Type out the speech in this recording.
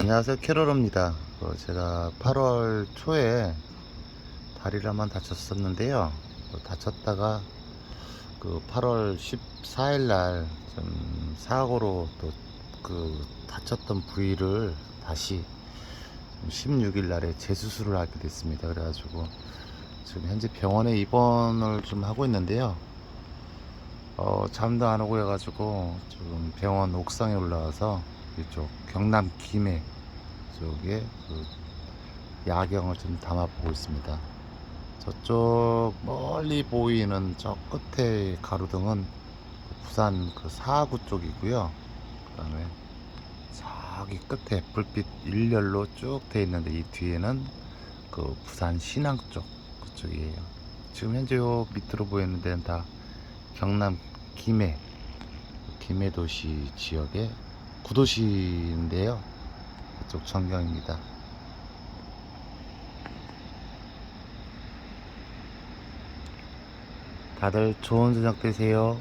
안녕하세요. 캐롤입니다. 어, 제가 8월 초에 다리를 한번 다쳤었는데요. 어, 다쳤다가 그 8월 14일 날좀 사고로 또 그 다쳤던 부위를 다시 16일 날에 재수술을 하게 됐습니다. 그래가지고 지금 현재 병원에 입원을 좀 하고 있는데요. 어, 잠도 안 오고 해가지고 지금 병원 옥상에 올라와서 이쪽 경남 김해 쪽에 그 야경을 좀 담아보고 있습니다. 저쪽 멀리 보이는 저 끝에 가로등은 부산 그 사구 쪽이고요. 그 다음에 저기 끝에 불빛 일렬로 쭉 돼 있는데 이 뒤에는 그 부산 신항 쪽 그쪽이에요. 지금 현재 요 밑으로 보이는 데는 다 경남 김해 김해 도시 지역의 구도시인데요. 그쪽 전경입니다. 다들 좋은 저녁 되세요.